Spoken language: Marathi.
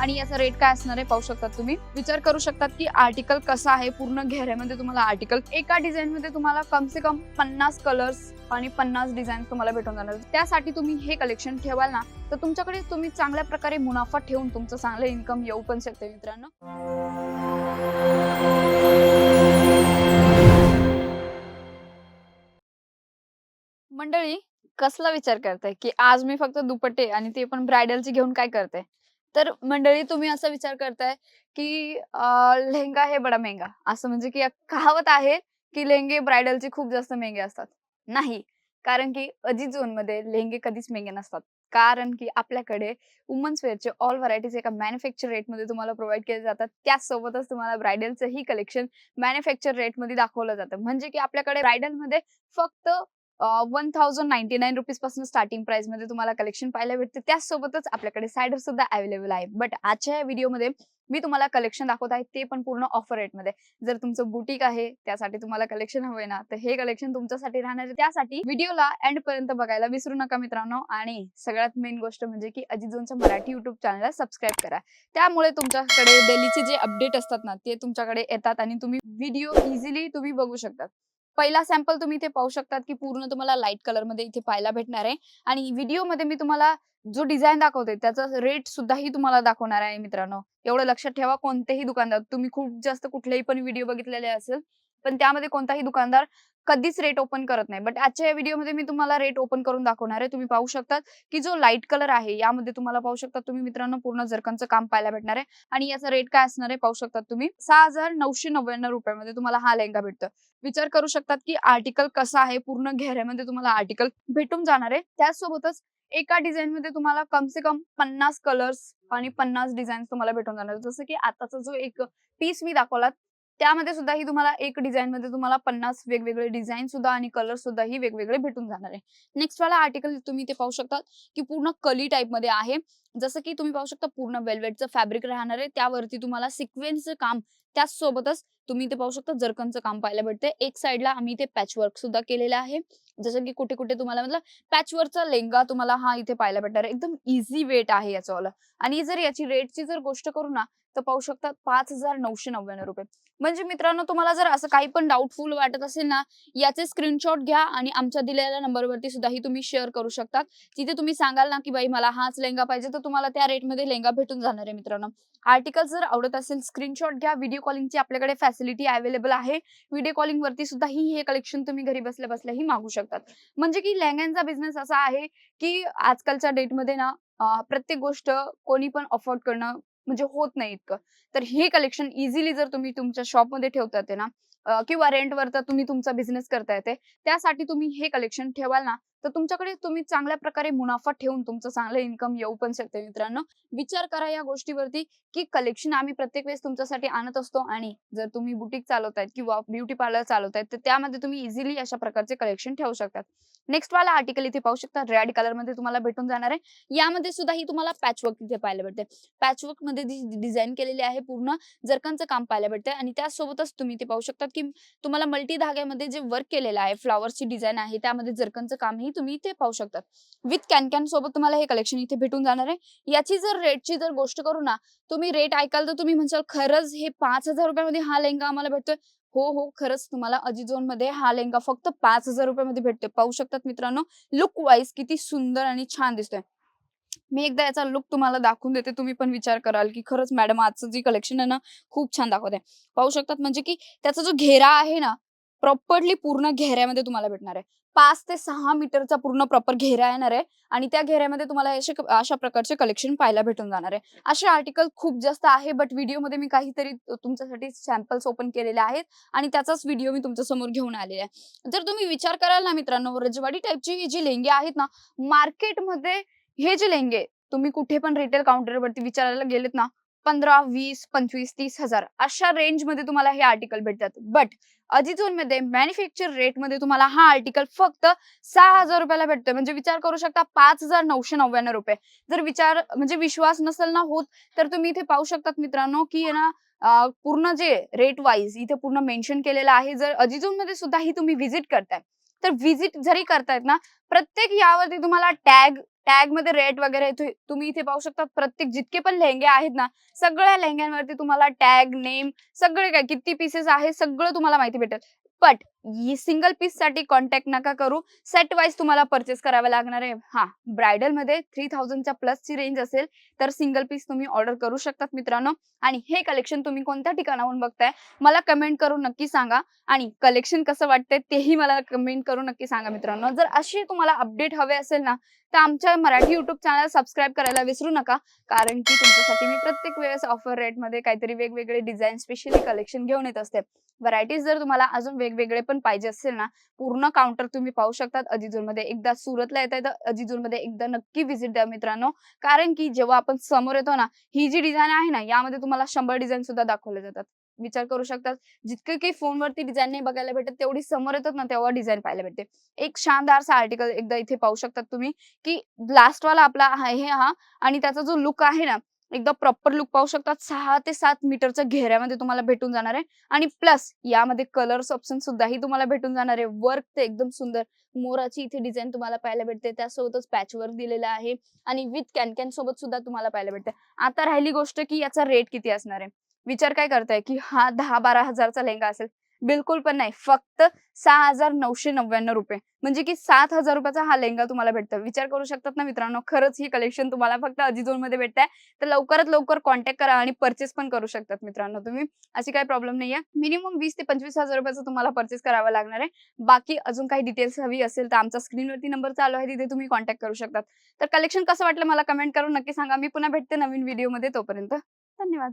आणि याचा रेट काय असणार आहे पाहू शकतात तुम्ही. विचार करू शकतात की आर्टिकल कसा आहे पूर्ण घेऱ्यामध्ये तुम्हाला आर्टिकल एका डिझाईन मध्ये तुम्हाला कम से कम पन्नास कलर्स आणि पन्नास डिझाईन तुम्हाला भेटून जाणार. त्यासाठी तुम्ही हे कलेक्शन ठेवाल ना तर तुमच्याकडे तुम्ही चांगल्या प्रकारे मुनाफा ठेवून तुमचं चांगलं इन्कम येऊ पण शकते मित्रांनो. मंडळी कसला विचार करताय की आज मी फक्त दुपट्टे आणि ते पण ब्रायडलची घेऊन काय करते? तर मंडळी तुम्ही असा विचार करताय की लेहंगा हे बडा महंगा. असं म्हणजे की कहावत आहे की लेहंगे ब्रायडलचे खूप जास्त महंगे असतात. नाही. कारण की अजित झोनमध्ये लेहंगे कधीच महंगे नसतात. कारण की आपल्याकडे वुमन्स वेअरचे ऑल व्हरायटीज एका मॅन्युफॅक्चर रेटमध्ये तुम्हाला प्रोव्हाइड केले जातात. त्याचसोबतच तुम्हाला ब्रायडलचंही कलेक्शन मॅन्युफॅक्चर रेटमध्ये दाखवलं जातं. म्हणजे की आपल्याकडे ब्रायडलमध्ये फक्त वन थाउजंड नाईन्टी नाईन रुपीजपासून स्टार्टिंग प्राइसमध्ये तुम्हाला कलेक्शन पाहायला भेटते. त्याचसोबतच आपल्याकडे सायडर सुद्धा अवेलेबल आहे. बट आजच्या या व्हिडिओमध्ये मी तुम्हाला कलेक्शन दाखवत आहे ते पण पूर्ण ऑफर रेटमध्ये जर तुमचं बुटीक आहे त्यासाठी तुम्हाला कलेक्शन हवंय ना तर हे कलेक्शन तुमच्यासाठी राहणार आहे. त्यासाठी व्हिडिओला एंड पर्यंत बघायला विसरू नका मित्रांनो. आणि सगळ्यात मेन गोष्ट म्हणजे की अजिजोनच्या मराठी युट्यूब चॅनलला सबस्क्राईब करा. त्यामुळे तुमच्याकडे डेलीचे जे अपडेट असतात ना ते तुमच्याकडे येतात आणि तुम्ही व्हिडिओ इझिली तुम्ही बघू शकतात. पहिला सॅम्पल तुम्ही इथे पाहू शकतात की पूर्ण तुम्हाला लाइट कलरमध्ये इथे पाहायला भेटणार आहे. आणि व्हिडिओमध्ये मी तुम्हाला जो डिझाईन दाखवते त्याचा रेट सुद्धाही तुम्हाला दाखवणार आहे मित्रांनो. एवढं लक्षात ठेवा कोणतेही दुकानदार तुम्ही खूप जास्त कुठलेही पण व्हिडिओ बघितलेले असेल पण त्यामध्ये कोणताही दुकानदार कधीच रेट ओपन करत नाही. बट आजच्या या व्हिडिओमध्ये मी तुम्हाला रेट ओपन करून दाखवणार आहे. तुम्ही पाहू शकतात की जो लाइट कलर आहे यामध्ये तुम्हाला पाहू शकता तुम्ही मित्रांनो पूर्ण जरकनचं काम पाहायला भेटणार आहे. आणि याचा रेट काय असणार आहे पाहू शकतात तुम्ही. सहा हजार नऊशे नव्याण्णव रुपयामध्ये तुम्हाला हा लेहंगा भेटतो विचार करू शकतात की आर्टिकल कसा आहे पूर्ण घेऱ्यामध्ये तुम्हाला आर्टिकल भेटून जाणार आहे. त्याचसोबतच एका डिझाईन मध्ये तुम्हाला कम से कम पन्नास कलर्स आणि पन्नास डिझाईन तुम्हाला भेटून जाणार जसं की आताचा जो एक पीस मी दाखवला त्यामध्ये सुद्धा ही तुम्हाला एक डिझाईन मध्ये तुम्हाला पन्नास वेगवेगळे डिझाईन सुद्धा आणि कलर सुद्धा ही वेगवेगळे भेटून जाणार आहे. नेक्स्ट वाला आर्टिकल तुम्ही ते पाहू शकता की पूर्ण कली टाईपमध्ये आहे. जसं की तुम्ही पाहू शकता पूर्ण वेल्वेटचं फॅब्रिक राहणार आहे. त्यावरती तुम्हाला सिक्वेन्सचं काम त्याच सोबतच तुम्ही ते पाहू शकता जरकनचं काम पाहायला भेटते एक साइडला आम्ही ते पॅच वर्क सुद्धा केलेलं आहे. जसं की कुठे कुठे तुम्हाला मतलब पॅचवर्कचा लेंगा तुम्हाला हा इथे पाहायला भेटणार आहे. एकदम इझी वेट आहे याचं वाला. आणि जर याची रेटची जर गोष्ट करू ना तर पाहू शकता पाच हजार नऊशे नव्याण्णव रुपये. म्हणजे मित्रांनो तुम्हाला जर असं काही पण डाऊटफुल वाटत असेल ना याचे स्क्रीनशॉट घ्या आणि आमच्या दिलेल्या नंबरवरती सुद्धा ही तुम्ही शेअर करू शकता. तिथे तुम्ही सांगाल ना की बाई मला हाच लेंगा पाहिजे तर तुम्हाला त्या रेटमध्ये लेंगा भेटून जाणार आहे मित्रांनो. आर्टिकल जर आवडत असेल स्क्रीनशॉट घ्या. व्हिडिओ कॉलिंगची आपल्याकडे फॅसिलिटी अवेलेबल आहे. व्हिडिओ कॉलिंग वरती सुद्धा ही हे कलेक्शन तुम्ही घरी बसल्या बसल्याही मागू शकतात. म्हणजे की लेहंग्यांचा बिझनेस असा आहे की आजकालच्या डेटमध्ये ना प्रत्येक गोष्ट कोणी पण अफोर्ड करणं म्हणजे होत नाही इतकं. तर हे कलेक्शन इझिली जर तुम्ही तुमच्या शॉपमध्ये ठेवतात ना किंवा रेंटवर तर तुम्ही तुमचा बिझनेस करता येते त्यासाठी तुम्ही हे कलेक्शन ठेवाल ना. तर तुमच्याकडे तुम्ही चांगल्या प्रकारे मुनाफा ठेवून तुमचं चांगलं इन्कम येऊ पण शकते मित्रांनो. विचार करा या गोष्टीवरती की कलेक्शन आम्ही प्रत्येक वेळेस तुमच्यासाठी आणत असतो आणि जर तुम्ही बुटीक चालवतायत किंवा ब्युटी पार्लर चालवतायत तर त्यामध्ये तुम्ही इझिली अशा प्रकारचे कलेक्शन ठेवू शकतात. नेक्स्ट वाला आर्टिकल इथे पाहू शकता. रेड कलरमध्ये तुम्हाला भेटून जाणार आहे. यामध्ये सुद्धा ही तुम्हाला पॅचवर्क इथे पाहायला भेटते. पॅचवर्कमध्ये डिझाईन केलेली आहे पूर्ण जरकांचं काम पाहायला भेटते आणि त्यासोबतच तुम्ही ते पाहू शकता की तुम्हाला मल्टी धाग्यामध्ये जे वर्क केलेलं आहे फ्लॉवरची डिझाईन आहे त्यामध्ये जरकनचं कामही तुम्ही इथे पाहू शकतात. विथ कॅन कॅन सोबत तुम्हाला हे कलेक्शन इथे भेटून जाणार आहे. याची जर रेटची जर गोष्ट करू ना तुम्ही रेट ऐकाल तर तुम्ही म्हणसाल खरंच हे पाच हजार रुपयामध्ये हा लेहंगा आम्हाला भेटतोय. हो हो खरंच तुम्हाला अजिझोनमध्ये हा लेहंगा फक्त पाच हजार रुपयामध्ये भेटतोय. पाहू शकतात मित्रांनो लुक वाईज किती सुंदर आणि छान दिसतोय. मी एकदा याचा लुक तुम्हाला दाखवून देते. तुम्ही पण विचार कराल की खरंच मॅडम आजचं जी कलेक्शन आहे ना खूप छान दाखवत. आहे पाहू शकतात म्हणजे की त्याचा जो घेरा आहे ना प्रॉपरली पूर्ण घेऱ्यामध्ये तुम्हाला भेटणार आहे. पाच ते सहा मीटरचा पूर्ण प्रॉपर घेरा येणार आहे आणि त्या घेऱ्यामध्ये तुम्हाला असे अशा प्रकारचे कलेक्शन पाहायला भेटून जाणार आहे. असे आर्टिकल खूप जास्त आहे बट व्हिडिओमध्ये मी काहीतरी तुमच्यासाठी सॅम्पल्स ओपन केलेले आहेत आणि त्याचाच व्हिडिओ मी तुमच्यासमोर घेऊन आलेला आहे. जर तुम्ही विचार कराल ना मित्रांनो रजवाडी टाईपची जी लेंगे आहेत ना मार्केटमध्ये हे जे लेंगे तुम्ही कुठे पण रिटेल काउंटरवरती विचारायला गेलेत ना पंधरा वीस पंचवीस तीस हजार अशा रेंजमध्ये तुम्हाला हे आर्टिकल भेटतात. बट अजिझोनमध्ये मॅन्युफॅक्चर रेटमध्ये तुम्हाला हा आर्टिकल फक्त सहा हजार रुपयाला भेटतोय. म्हणजे विचार करू शकता पाच हजार नऊशे नव्याण्णव रुपये. जर विचार म्हणजे विश्वास नसेल ना होत तर तुम्ही इथे पाहू शकतात मित्रांनो की ना पूर्ण जे रेट वाईज इथे पूर्ण मेन्शन केलेलं आहे. जर अजिझोनमध्ये सुद्धा ही तुम्ही व्हिजिट करताय. तर व्हिजिट जरी करतायत ना प्रत्येक यावरती तुम्हाला टॅग टॅगमध्ये रेट वगैरे तुम्ही इथे पाहू शकता प्रत्येक जितके पण लेहंगे आहेत ना सगळ्या लेहंग्यांवरती तुम्हाला टॅग नेम सगळे काय किती पीसेस आहे सगळं तुम्हाला माहिती भेटेल. बट सिंगल पीससाठी कॉन्टॅक्ट नका करू. सेट वाईज तुम्हाला परचेस करावं लागणार आहे. हा ब्रायडलमध्ये थ्री थाउजंडच्या प्लसची रेंज असेल तर सिंगल पीस तुम्ही ऑर्डर करू शकतात मित्रांनो. आणि हे कलेक्शन तुम्ही कोणत्या ठिकाणाहून बघताय मला कमेंट करून नक्की सांगा. आणि कलेक्शन कसं वाटतंय तेही मला कमेंट करून नक्की सांगा मित्रांनो. जर अशी तुम्हाला अपडेट हवे असेल ना तर आमच्या मराठी युट्यूब चॅनल सबस्क्राईब करायला विसरू नका. कारण की तुमच्यासाठी मी प्रत्येक वेळेस ऑफर रेटमध्ये काहीतरी वेगवेगळे डिझाईन स्पेशली कलेक्शन घेऊन येत असते. व्हरायटीज जर तुम्हाला अजून वेगवेगळे पण पाहिजे असेल ना पूर्ण काउंटर तुम्ही पाहू शकतात. अजिजूरमध्ये एकदा सुरतला येत आहे तर अजिजूरमध्ये एकदा नक्की व्हिजिट द्या मित्रांनो. कारण की जेव्हा आपण समोर येतो ना ही जी डिझाईन आहे ना यामध्ये तुम्हाला शंभर डिझाईन सुद्धा दाखवले जातात. विचार करू शकतात. जितके काही फोनवरती डिझाईन नाही बघायला भेटत तेवढी समोर येतात ना तेव्हा डिझाईन पाहायला भेटते. एक शानदारसा आर्टिकल एकदा इथे पाहू शकतात तुम्ही की लास्टवाला आपला आहे हा आणि त्याचा जो लुक आहे ना एकदा प्रॉपर लुक पाहू शकतात. सहा ते सात मीटरच्या घेऱ्यामध्ये तुम्हाला भेटून जाणार आहे. आणि प्लस यामध्ये कलर्स ऑप्शन सुद्धाही तुम्हाला भेटून जाणार आहे. वर्क ते एकदम सुंदर. मोराची इथे डिझाईन तुम्हाला पाहायला भेटते. त्यासोबतच पॅच वर्क दिलेलं आहे. आणि विथ कॅन कॅन सोबत सुद्धा तुम्हाला पाहायला भेटते. आता राहिली गोष्ट की याचा रेट किती असणार आहे? विचार काय करताय की हा दहा बारा हजारचा लेहंगा असेल? बिलकुल पण नाही. फक्त सहा हजार नऊशे नव्याण्णव रुपये. म्हणजे की सात हजार रुपयाचा हा लेहंगा तुम्हाला भेटतो विचार करू शकतात ना मित्रांनो? खरंच ही कलेक्शन तुम्हाला फक्त अजिझोनमध्ये भेटत तर लवकरात लवकर कॉन्टॅक्ट करा आणि परचेस पण करू शकतात मित्रांनो तुम्ही. अशी काही प्रॉब्लेम नाहीये. मिनिमम वीस ते पंचवीस हजार रुपयाचा तुम्हाला परचेस करावं लागणार आहे. बाकी अजून काही डिटेल्स हवी असेल तर आमचा स्क्रीनवरती नंबर चालू आहे. तिथे तुम्ही कॉन्टॅक्ट करू शकतात. तर कलेक्शन कसं वाटलं मला कमेंट करून नक्की सांगा. मी पुन्हा भेटते नवीन व्हिडिओमध्ये तोपर्यंत धन्यवाद.